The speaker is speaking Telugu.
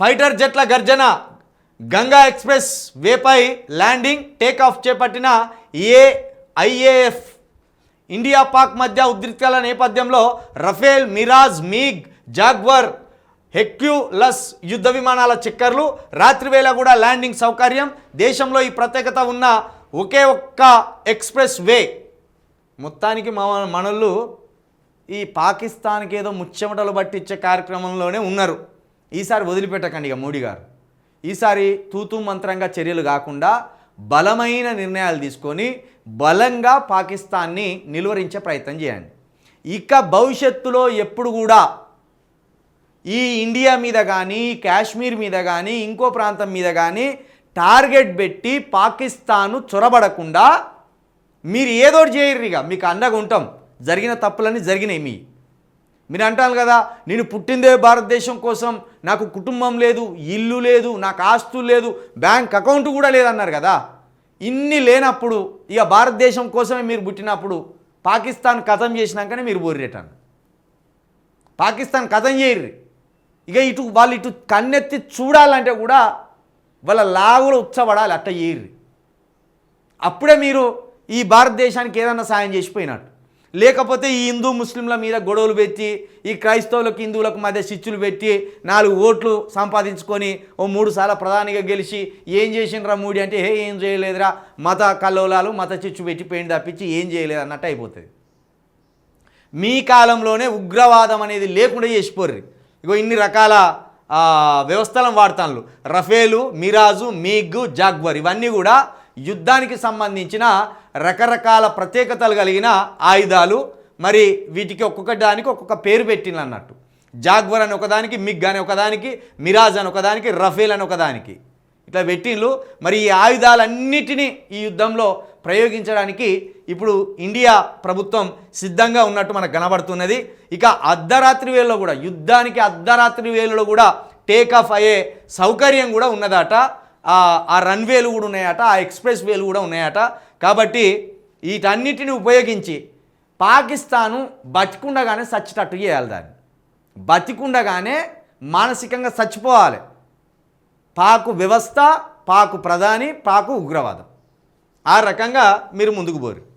ఫైటర్ జెట్ల గర్జన. గంగా ఎక్స్ప్రెస్ వేపై ల్యాండింగ్ టేక్ ఆఫ్ చేపట్టిన ఏఐఏఎఫ్ ఇండియా పాక్ మధ్య ఉద్రిక్తల నేపథ్యంలో Rafale Mirage MiG Jaguar Hercules యుద్ధ విమానాల చిక్కర్లు రాత్రివేళ కూడా ల్యాండింగ్ సౌకర్యం. దేశంలో ఈ ప్రత్యేకత ఉన్న ఒకే ఒక్క ఎక్స్ప్రెస్ వే. మొత్తానికి మా మనోళ్ళు ఈ పాకిస్తాన్కి ఏదో ముచ్చెమటలు పట్టించే కార్యక్రమంలోనే ఉన్నారు. ఈసారి వదిలిపెట్టకండి ఇక మోడీ గారు. ఈసారి తూతూ మంత్రంగా చర్యలు కాకుండా బలమైన నిర్ణయాలు తీసుకొని బలంగా పాకిస్తాన్ని నిలువరించే ప్రయత్నం చేయండి. ఇక భవిష్యత్తులో ఎప్పుడు కూడా ఈ ఇండియా మీద కానీ కాశ్మీర్ మీద కానీ ఇంకో ప్రాంతం మీద కానీ టార్గెట్ పెట్టి పాకిస్తాను చొరబడకుండా మీరు ఏదో చేయరు ఇక మీకు అండగా ఉంటాం జరిగిన తప్పులన్నీ జరిగినాయి మీ. మీరు అంటారు కదా నేను పుట్టిందే భారతదేశం కోసం నాకు కుటుంబం లేదు ఇల్లు లేదు నాకు ఆస్తులు లేదు బ్యాంక్ అకౌంట్ కూడా లేదన్నారు కదా. ఇన్ని లేనప్పుడు ఇక భారతదేశం కోసమే మీరు పుట్టినప్పుడు పాకిస్తాన్ కథం చేసినాకనే మీరు బోర్రేటాను పాకిస్తాన్ కథం చేయర్రి. ఇక ఇటు వాళ్ళు ఇటు కన్నెత్తి చూడాలంటే కూడా వాళ్ళ లాగులో ఉచ్చబడాలి అట్ట చేయర్రి. అప్పుడే మీరు ఈ భారతదేశానికి ఏదన్నా సాయం చేసిపోయినట్టు. లేకపోతే ఈ హిందూ ముస్లింల మీద గొడవలు పెట్టి ఈ క్రైస్తవులకు హిందువులకు మధ్య చిచ్చులు పెట్టి నాలుగు ఓట్లు సంపాదించుకొని ఓ మూడు సార్లు ప్రధానిగా గెలిచి ఏం చేసిండ్రా మూడి అంటే హే ఏం చేయలేదురా మత కల్లోలాలు మత చిచ్చు పెట్టిపోయింది తప్పించి ఏం చేయలేదు అన్నట్టు అయిపోతుంది. మీ కాలంలోనే ఉగ్రవాదం అనేది లేకుండా చేసిపోర్రి. ఇగో ఇన్ని రకాల వ్యవస్థలను వాడతాను రఫేలు మిరాజు మీగ్గు జాగ్వర్ ఇవన్నీ కూడా యుద్ధానికి సంబంధించిన రకరకాల ప్రత్యేకతలు కలిగిన ఆయుధాలు మరి వీటికి ఒక్కొక్క దానికి ఒక్కొక్క పేరు పెట్టిన అన్నట్టు. జాగ్వర్ అని ఒకదానికి మిగ్ అని ఒకదానికి మిరాజ్ అని ఒకదానికి రఫేల్ అని ఒకదానికి. ఇట్లా పెట్టిండ్లు మరి ఈ ఆయుధాలన్నిటినీ ఈ యుద్ధంలో ప్రయోగించడానికి ఇప్పుడు ఇండియా ప్రభుత్వం సిద్ధంగా ఉన్నట్టు మనకు కనబడుతున్నది. ఇక అర్ధరాత్రి వేళలో కూడా యుద్ధానికి అర్ధరాత్రి వేళలో కూడా టేక్ ఆఫ్ అయ్యే సౌకర్యం కూడా ఉన్నదట. ఆ రన్వేలు కూడా ఉన్నాయట ఆ ఎక్స్ప్రెస్ వేలు కూడా ఉన్నాయట. కాబట్టి వీటన్నిటిని ఉపయోగించి పాకిస్తాను బతికుండగానే చచ్చేటట్టు చేయాలి దాన్ని. బతికుండగానే మానసికంగా చచ్చిపోవాలి. పాకు వ్యవస్థ పాకు ప్రధాని పాకు ఉగ్రవాదం. ఆ రకంగా మీరు ముందుకు పోరు.